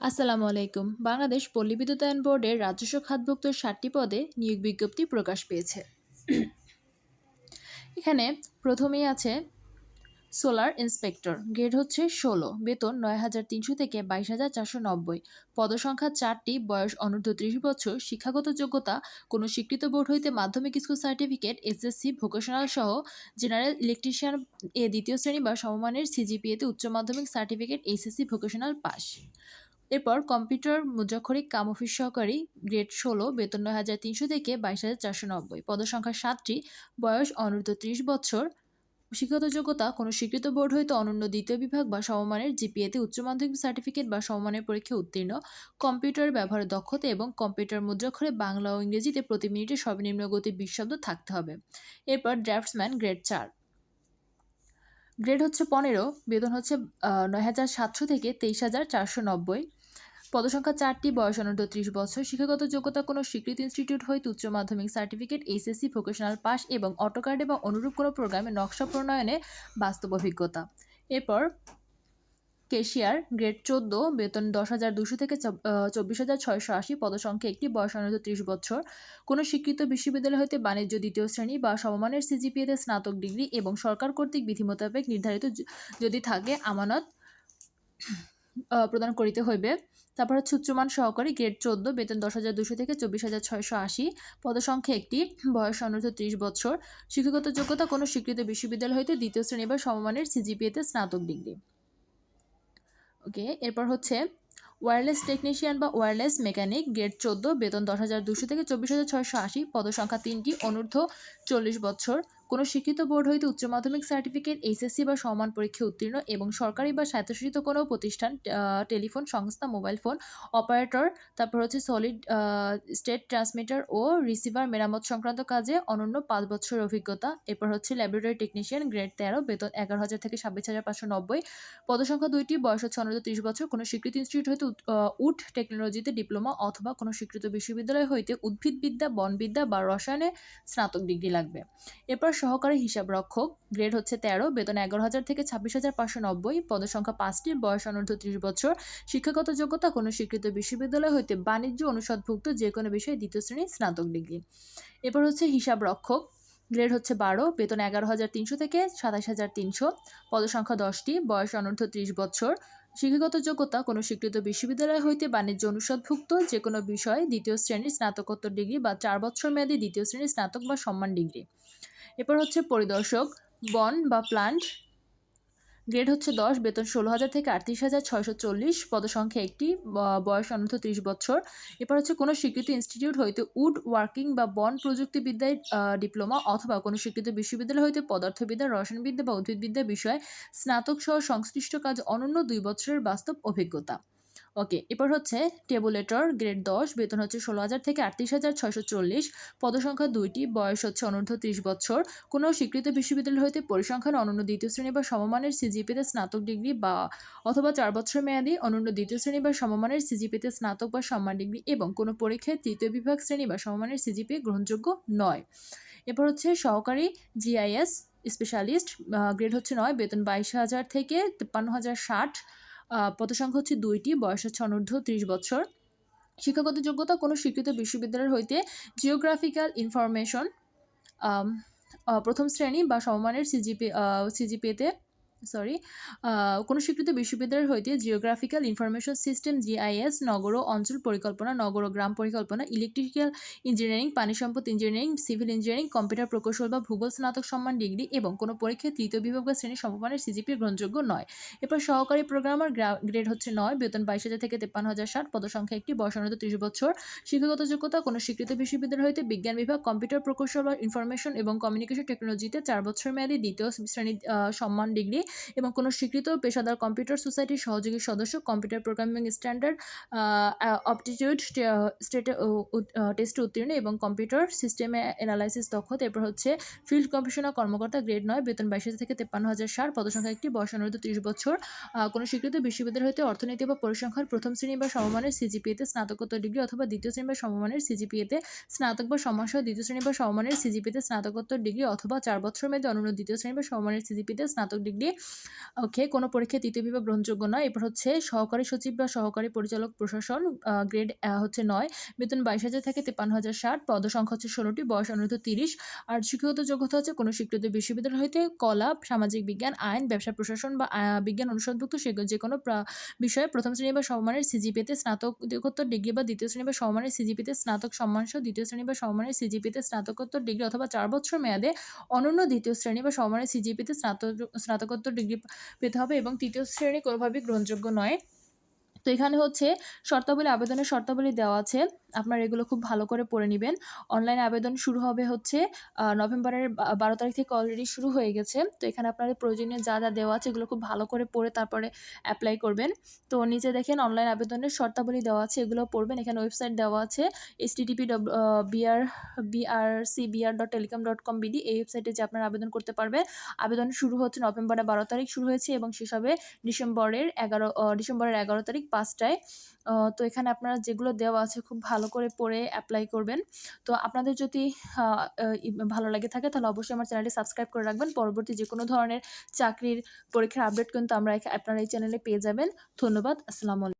আসসালামু আলাইকুম। বাংলাদেশ পল্লী বিদ্যুতায়ন বোর্ডের রাজস্ব খাতভুক্ত ষাটটি পদে নিয়োগ বিজ্ঞপ্তি প্রকাশ পেয়েছে। এখানে প্রথমেই আছে সোলার ইন্সপেক্টর। গ্রেড হচ্ছে ষোলো। বেতন নয় হাজার তিনশো থেকে বাইশ হাজার চারশো নব্বই। পদসংখ্যা চারটি। বয়স অনূর্ধ্ব ত্রিশ বছর। শিক্ষাগত যোগ্যতা। কোনো স্বীকৃত বোর্ড হইতে মাধ্যমিক স্কুল সার্টিফিকেট, এসএসসি, ভোকেশনাল সহ জেনারেল ইলেকট্রিশিয়ান এ দ্বিতীয় শ্রেণি বা সমমানের সিজিপিএতে উচ্চ মাধ্যমিক সার্টিফিকেট এইচএসসি ভোকেশনাল পাস এরপর কম্পিউটার মুদ্রাক্ষরিক কাম অফিস সহকারী গ্রেড ষোলো, বেতন নয় হাজার তিনশো থেকে বাইশ হাজার চারশো নব্বই। পদসংখ্যা সাতটি, বয়স অনূর্ধ্ব ত্রিশ বছর। শিক্ষাগত যোগ্যতা, কোনো স্বীকৃত বোর্ড হইতে অনন্য দ্বিতীয় বিভাগ বা সমমানের জিপিএতে উচ্চ মাধ্যমিক সার্টিফিকেট বা সমমানের পরীক্ষা উত্তীর্ণ। কম্পিউটার ব্যবহারের দক্ষতা এবং কম্পিউটার মুদ্রাক্ষরে বাংলা ও ইংরেজিতে প্রতি মিনিটে সর্বনিম্ন গতি বিশ শব্দ থাকতে হবে। এরপর ড্রাফটসম্যান গ্রেড চার। গ্রেড হচ্ছে পনেরো, বেতন হচ্ছে নয় হাজার সাতশো থেকে তেইশ হাজার চারশো নব্বই। পদসংখ্যা চারটি, বয়স অনূর্ধ্ব ত্রিশ বছর। শিক্ষাগত যোগ্যতা কোনো স্বীকৃত ইনস্টিটিউট হইতে উচ্চ মাধ্যমিক সার্টিফিকেট, এইচএসসি, ভোকেশনাল পাস এবং অটোকার্ডে বা অনুরূপ কোনো প্রোগ্রামে নকশা প্রণয়নে বাস্তব অভিজ্ঞতা। এরপর কেশিয়ার গ্রেড চোদ্দ, বেতন দশ হাজার দুশো থেকে চব্বিশ হাজার ছয়শো আশি, পদসংখ্যা একটি, বয়স অনূর্ধ্ব ত্রিশ বছর। কোনো স্বীকৃত বিশ্ববিদ্যালয় হইতে বাণিজ্য দ্বিতীয় শ্রেণি বা সমমানের সিজিপিএতে স্নাতক ডিগ্রি এবং সরকার কর্তৃক বিধি মোতাবেক নির্ধারিত যদি থাকে, আমানত প্রদান করিতে হইবে। তারপর হচ্ছে উচ্চমান সহকারী গ্রেড চোদ্দ, বেতন দশ হাজার দুশো থেকে চব্বিশ হাজার ছয়শো আশি। পদসংখ্যা একটি, বয়স অনূর্ধ্ব ত্রিশ বছর শিক্ষাগত যোগ্যতা কোনো স্বীকৃত বিশ্ববিদ্যালয় হইতে দ্বিতীয় শ্রেণি বা সমমানের সিজিপিএতে স্নাতক ডিগ্রি। ওকে, এরপর হচ্ছে ওয়্যারলেস টেকনিশিয়ান বা ওয়্যারলেস মেকানিক গ্রেড চোদ্দ, বেতন দশ হাজার দুশো থেকে চব্বিশ হাজার ছয়শো আশি। পদসংখ্যা তিনটি, অনূর্ধ্ব চল্লিশ বছর কোনো শিক্ষিত বোর্ড হইতে উচ্চ মাধ্যমিক সার্টিফিকেট, এইচএসসি বা সমান পরীক্ষা উত্তীর্ণ এবং সরকারি বা স্বায়ত্তশাসিত কোনো প্রতিষ্ঠান টেলিফোন সংস্থা, মোবাইল ফোন অপারেটর, তারপর হচ্ছে সলিড স্টেট ট্রান্সমিটার ও রিসিভার মেরামত সংক্রান্ত কাজে অনন্য পাঁচ বছরের অভিজ্ঞতা। এরপর হচ্ছে ল্যাবরেটরি টেকনিশিয়ান গ্রেড তেরো, বেতন এগারো হাজার থেকে ছাব্বিশ হাজার পাঁচশো নব্বই। পদসংখ্যা দুইটি, বয়স হচ্ছে অনূর্ধ্ব ত্রিশ বছর। কোনো স্বীকৃত ইনস্টিটিউট হইতে উড টেকনোলজিতে ডিপ্লোমা অথবা কোনো স্বীকৃত বিশ্ববিদ্যালয় হইতে উদ্ভিদবিদ্যা, বনবিদ্যা বা রসায়নে স্নাতক ডিগ্রি লাগবে। এরপর সহকারী হিসাব রক্ষক গ্রেড হচ্ছে তেরো, বেতন এগারো হাজার থেকে ছাব্বিশ হাজার পাঁচশো নব্বই, পদসংখ্যা পাঁচটি বয়স অনূর্ধ্ব ত্রিশ বছর, শিক্ষাগত যোগ্যতা কোনো স্বীকৃত বিশ্ববিদ্যালয় হইতে বাণিজ্য অনুষদভুক্ত যে কোনো বিষয়ে দ্বিতীয় শ্রেণির স্নাতক ডিগ্রি। এরপর হচ্ছে হিসাব রক্ষক গ্রেড হচ্ছে বারো, বেতন এগারো হাজার তিনশো থেকে সাতাশ হাজার তিনশো, পদসংখ্যা দশটি, বয়স অনূর্ধ্ব ত্রিশ বছর, শিক্ষাগত যোগ্যতা কোনো স্বীকৃত বিশ্ববিদ্যালয় হইতে বাণিজ্য অনুষদভুক্ত যে কোনো বিষয়ে দ্বিতীয় শ্রেণির স্নাতকোত্তর ডিগ্রি বা চার বছর মেয়াদী দ্বিতীয় শ্রেণির স্নাতক বা সম্মান ডিগ্রি। এরপর হচ্ছে পরিদর্শক, বন বা প্লান্ট। গ্রেড হচ্ছে দশ, বেতন ষোলো হাজার থেকে আটত্রিশ হাজার ছয়শো চল্লিশ, পদসংখ্যা একটি বয়স অনূর্ধ্ব ত্রিশ বছর। এরপর হচ্ছে কোনো স্বীকৃত ইনস্টিটিউট হইতে উড ওয়ার্কিং বা বন প্রযুক্তিবিদ্যায় ডিপ্লোমা অথবা কোনো স্বীকৃত বিশ্ববিদ্যালয় হইতে পদার্থবিদ্যা, রসায়নবিদ্যা বা উদ্ভিদবিদ্যা বিষয়ে স্নাতক সহ সংশ্লিষ্ট কাজ অনন্য দুই বছরের বাস্তব অভিজ্ঞতা। ওকে এরপর হচ্ছে টেবুলেটর গ্রেড দশ, বেতন হচ্ছে ষোলো হাজার থেকে আটত্রিশ হাজার ছয়শো চল্লিশ, পদসংখ্যা দুইটি, বয়স হচ্ছে অনূর্ধ্ব ত্রিশ বছর। কোনো স্বীকৃত বিশ্ববিদ্যালয় হইতে পরিসংখ্যান অনন্য দ্বিতীয় শ্রেণি বা সমমানের সিজিপিতে স্নাতক ডিগ্রি বা অথবা চার বছর মেয়াদী অনন্য দ্বিতীয় শ্রেণি বা সমমানের সিজিপিতে স্নাতক বা সম্মান ডিগ্রি এবং কোনো পরীক্ষায় তৃতীয় বিভাগ শ্রেণি বা সমমানের সিজিপি গ্রহণযোগ্য নয়। এরপর হচ্ছে সহকারী জিআইএস স্পেশালিস্ট গ্রেড হচ্ছে নয়, বেতন বাইশ হাজার থেকে তিপ্পান্ন হাজার ষাট পদসংখ্যা হচ্ছে দুইটি, বয়স হচ্ছে অনূর্ধ্ব ত্রিশ বছর। শিক্ষাগত যোগ্যতা কোনো স্বীকৃত বিশ্ববিদ্যালয় হইতে জিওগ্রাফিক্যাল ইনফরমেশন প্রথম শ্রেণি বা সমমানের সিজিপি সিজিপিতে সরি কোনো স্বীকৃত বিশ্ববিদ্যালয় হইতে জিওগ্রাফিক্যাল ইনফরমেশন সিস্টেম জিআইএস নগর অঞ্চল পরিকল্পনা, নগর ও গ্রাম পরিকল্পনা ইলেকট্রিক্যাল ইঞ্জিনিয়ারিং পানি সম্পদ ইঞ্জিনিয়ারিং সিভিল ইঞ্জিনিয়ারিং কম্পিউটার প্রকৌশল বা ভূগোল, স্নাতক সম্মান ডিগ্রি এবং কোনো পরীক্ষায় তৃতীয় বিভাগ বা শ্রেণি সমমানের সিজিপি গ্রহণযোগ্য নয়। এরপর সহকারী প্রোগ্রামার গ্রেড হচ্ছে নয়, বেতন বাইশ হাজার থেকে তেপ্পান্ন হাজার ষাট, পদসংখ্যা একটি, বয়স অনুরোধ ত্রিশ বছর। শিক্ষাগত যোগ্যতা, কোনো স্বীকৃত বিশ্ববিদ্যালয় হইতে বিজ্ঞান বিভাগ কম্পিউটার প্রকৌশল বা ইনফরমেশন এবং কমিউনিকেশন টেকনোলজিতে চার বছর মেয়াদী দ্বিতীয় শ্রেণি সম্মান ডিগ্রি এবং কোনো স্বীকৃত পেশাদার কম্পিউটার সোসাইটির সহযোগী সদস্য কম্পিউটার প্রোগ্রামিং স্ট্যান্ডার্ড অপটিটিউড স্টেটে টেস্টে উত্তীর্ণ এবং কম্পিউটার সিস্টেমে অ্যানালাইসিস দক্ষতা এরপর হচ্ছে ফিল্ড কমিশনার কর্মকর্তা গ্রেড নয়, বেতন বাইশ হাজার থেকে তেপ্পান্ন হাজার ষাট, পদসংখ্যা একটি, বয়স অনুরোধ ত্রিশ বছর। কোনো স্বীকৃত বিশ্ববিদ্যালয় হতে অর্থনীতি বা পরিসংখ্যান প্রথম শ্রেণি বা সমমানের সিজিপিএতে স্নাতকোত্তর ডিগ্রি অথবা দ্বিতীয় শ্রেণি বা সমমানের সিজিপিএতে স্নাতক বা সমাসহ দ্বিতীয় শ্রেণি বা সমমানের সিজিপিতে স্নাতকোত্তর ডিগ্রি অথবা চার বছর মেয়াদে অনন্য দ্বিতীয় শ্রেণি বা সমমানের সিজিপিতে স্নাতক ডিগ্রি ওকে কোনো পরীক্ষায় তৃতীয় বিভাগ গ্রহণযোগ্য নয়। এরপর হচ্ছে সহকারী সচিব বা সহকারী পরিচালক প্রশাসন গ্রেড হচ্ছে নয়। বেতন বাইশ হাজার থেকে তেপান্ন হাজার ষাট পদ সংখ্যা হচ্ছে ষোলোটি, বয়স অনুরোধ তিরিশ। আর শিক্ষাগত যোগ্যতা হচ্ছে কোনো স্বীকৃত বিশ্ববিদ্যালয় হইতে কলা, সামাজিক বিজ্ঞান, আইন, ব্যবসা প্রশাসন বা বিজ্ঞান অনুষদভুক্ত যে কোনো বিষয়ে প্রথম শ্রেণি বা সমমানের সিজিপিতে স্নাতকোত্তর ডিগ্রি বা দ্বিতীয় শ্রেণি বা সমমানের সিজিপিতে স্নাতক সম্মান সহ দ্বিতীয় শ্রেণি বা সমমানের সিজিপিতে স্নাতকোত্তর ডিগ্রি অথবা চার বছর মেয়াদে অনন্য দ্বিতীয় শ্রেণি বা সমমানের সিজিপিতে স্নাতক, স্নাতকোত্তর ডিগ্রি পেতে হবে এবং তৃতীয় শ্রেণি কোনোভাবেই গ্রহণযোগ্য নয়। তো এখানে হচ্ছে শর্তাবলী আবেদনের শর্তাবলী দেওয়া আছে। আপনারা এগুলো খুব ভালো করে পড়ে নেবেন। অনলাইনে আবেদন শুরু হবে হচ্ছে নভেম্বরের বারো তারিখ থেকে অলরেডি শুরু হয়ে গেছে। তো এখানে আপনাদের প্রয়োজনীয় যা যা দেওয়া আছে এগুলো খুব ভালো করে পড়ে তারপরে অ্যাপ্লাই করবেন। তো নিচে দেখেন অনলাইন আবেদনের শর্তাবলী দেওয়া আছে, এগুলো পড়বেন। এখানে ওয়েবসাইট দেওয়া আছে S TTP BR BRC BR dot telecom dot com BD এই ওয়েবসাইটে যে আপনারা আবেদন করতে পারবেন আবেদন শুরু হচ্ছে নভেম্বরের বারো তারিখ শুরু হয়েছে এবং শেষ হবে ডিসেম্বরের এগারো ডিসেম্বরের এগারো তারিখ পাঁচটায়। তো এখানে আপনারা যেগুলো দেওয়া আছে খুব ভালো করে পড়ে অ্যাপ্লাই করবেন। তো আপনাদের যদি ভালো লাগে থাকে তাহলে অবশ্যই আমার চ্যানেলটি সাবস্ক্রাইব করে রাখবেন। পরবর্তী যে কোনো ধরনের চাকরির পরীক্ষার আপডেট কিন্তু আমরা আপনারা এই চ্যানেলে পেয়ে যাবেন। ধন্যবাদ, আসসালামু আলাইকুম।